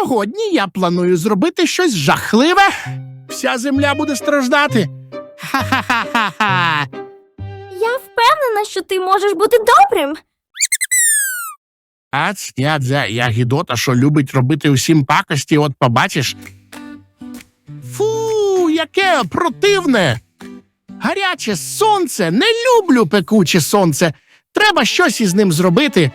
Сьогодні я планую зробити щось жахливе. Вся земля буде страждати. Ха-ха-ха-ха-ха. Я впевнена, що ти можеш бути добрим. А я це я гідота, що любить робити усім пакості, от побачиш. Фу, яке противне. Гаряче сонце, не люблю пекуче сонце. Треба щось із ним зробити.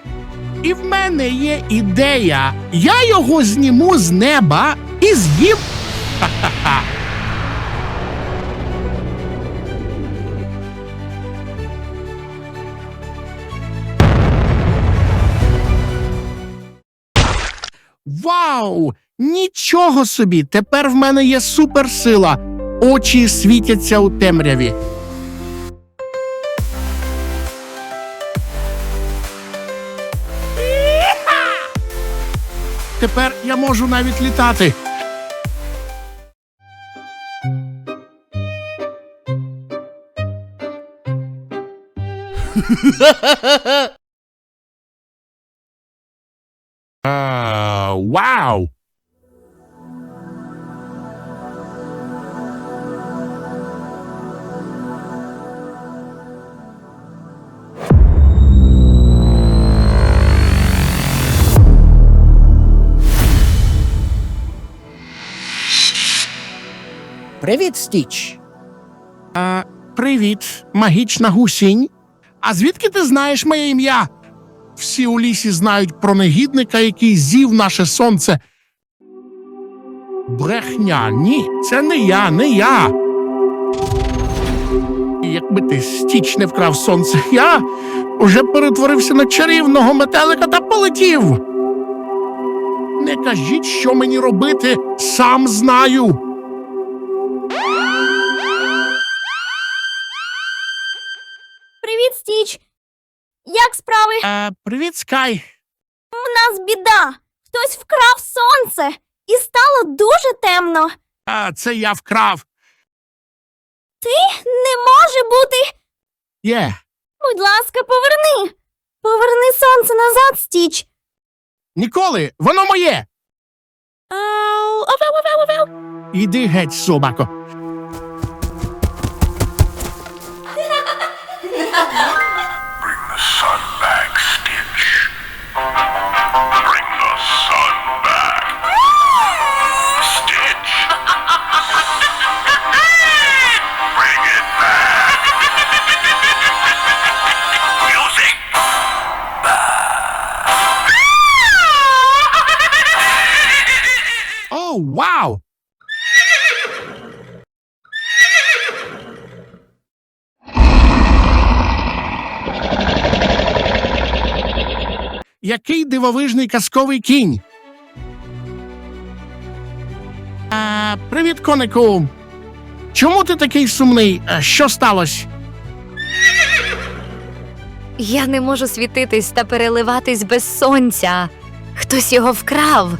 І в мене є ідея. Я його зніму з неба і з'їм. Ха-ха-ха. Вау! Нічого собі! Тепер в мене є суперсила. Очі світяться у темряві. Тепер я можу навіть літати. Вау! Привіт, Стіч. А, привіт, магічна гусінь. А звідки ти знаєш моє ім'я? Всі у лісі знають про негідника, який з'їв наше сонце. Брехня, ні, це не я, не я. Якби ти стіч не вкрав сонце, я уже перетворився на чарівного метелика та полетів. Не кажіть, що мені робити, сам знаю. Стіч. Як справи? Е, привіт, Скай. У нас біда. Хтось вкрав сонце, і стало дуже темно. А, це я вкрав. Ти Не може бути. Є. Будь ласка, поверни. Поверни сонце назад, Стіч. Ніколи, воно моє. Ау, овел, овел, овел. Іди геть, собако. Який дивовижний казковий кінь. А, привіт, конику. Чому ти такий сумний? А, Що сталося? Я не можу світитись та переливатись без сонця. Хтось його вкрав.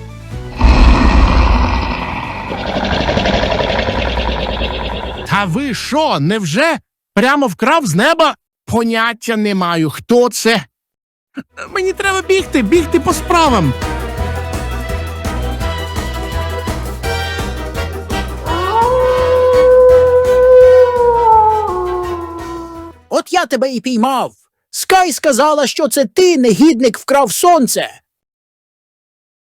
Та ви що, невже прямо вкрав з неба? Поняття не маю. Хто це? Мені треба бігти, бігти по справам. От я тебе і піймав. Скай сказала, що це ти, негідник, вкрав сонце.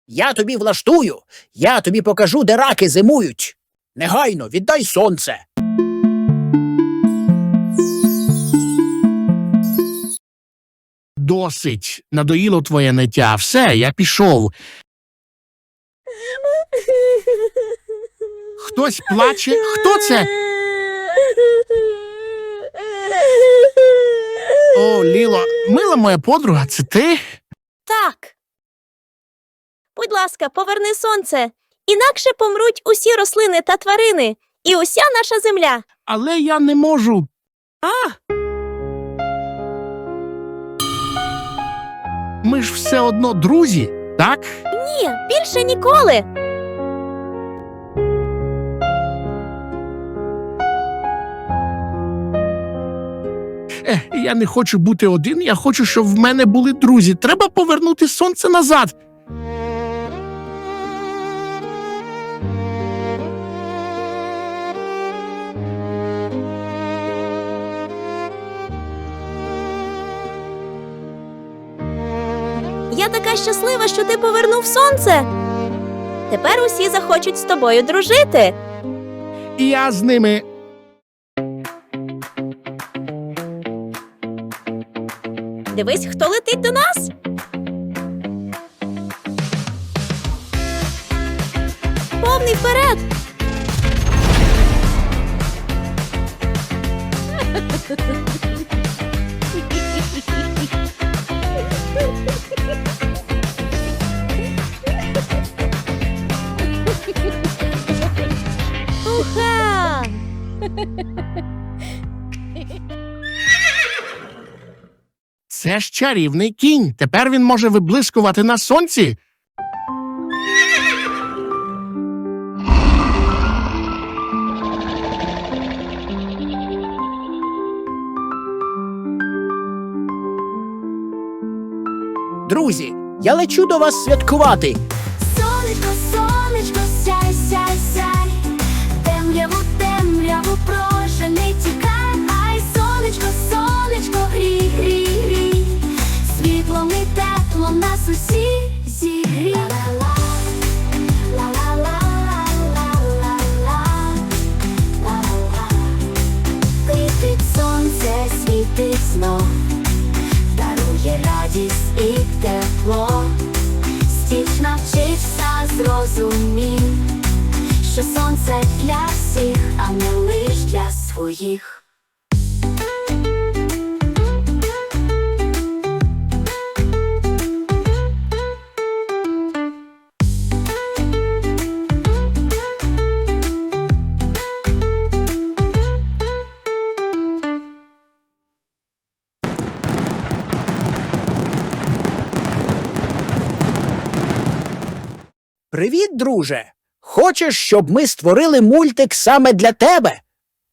Я тобі влаштую, я тобі покажу, де раки зимують. Негайно віддай сонце. Досить. Надоїло твоє ниття. Все, я пішов. Хтось плаче. Хто це? О, Ліло, мила моя подруга, це ти? Так. Будь ласка, поверни сонце. Інакше помруть усі рослини та тварини, і уся наша земля. Але я не можу. А, Ми ж все одно друзі, так? ні, більше ніколи. Е, я не хочу бути один, я хочу, щоб в мене були друзі. Треба повернути сонце назад. Я така щаслива, що ти повернув сонце. Тепер усі захочуть з тобою дружити. І я з ними. Дивись, хто летить до нас. Повний вперед. Це ж чарівний кінь. Тепер він може виблискувати на сонці. Друзі, я лечу до вас святкувати. Темряву прожени тікай, ай, сонечко, сонечко, грій, грій, грій, світлом і теплом нас усі зігрій. Світить сонце, світить знов, дарує радість і тепло. Стіч навчився зрозумів, що сонце для всіх, а не лиш для своїх. Привіт, друже! Хочеш, щоб ми створили мультик саме для тебе?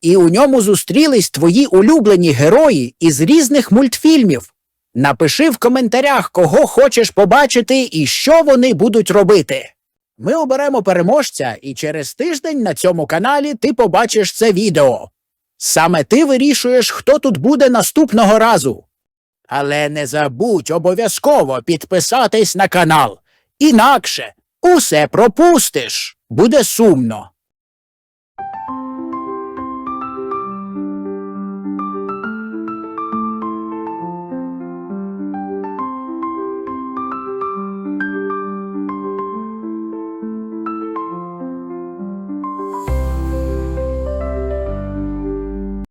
І у ньому зустрілись твої улюблені герої із різних мультфільмів. Напиши в коментарях, кого хочеш побачити і що вони будуть робити. Ми оберемо переможця, і через тиждень на цьому каналі ти побачиш це відео. Саме ти вирішуєш, хто тут буде наступного разу. Але не забудь обов'язково підписатись на канал. Інакше усе пропустиш. Буде сумно.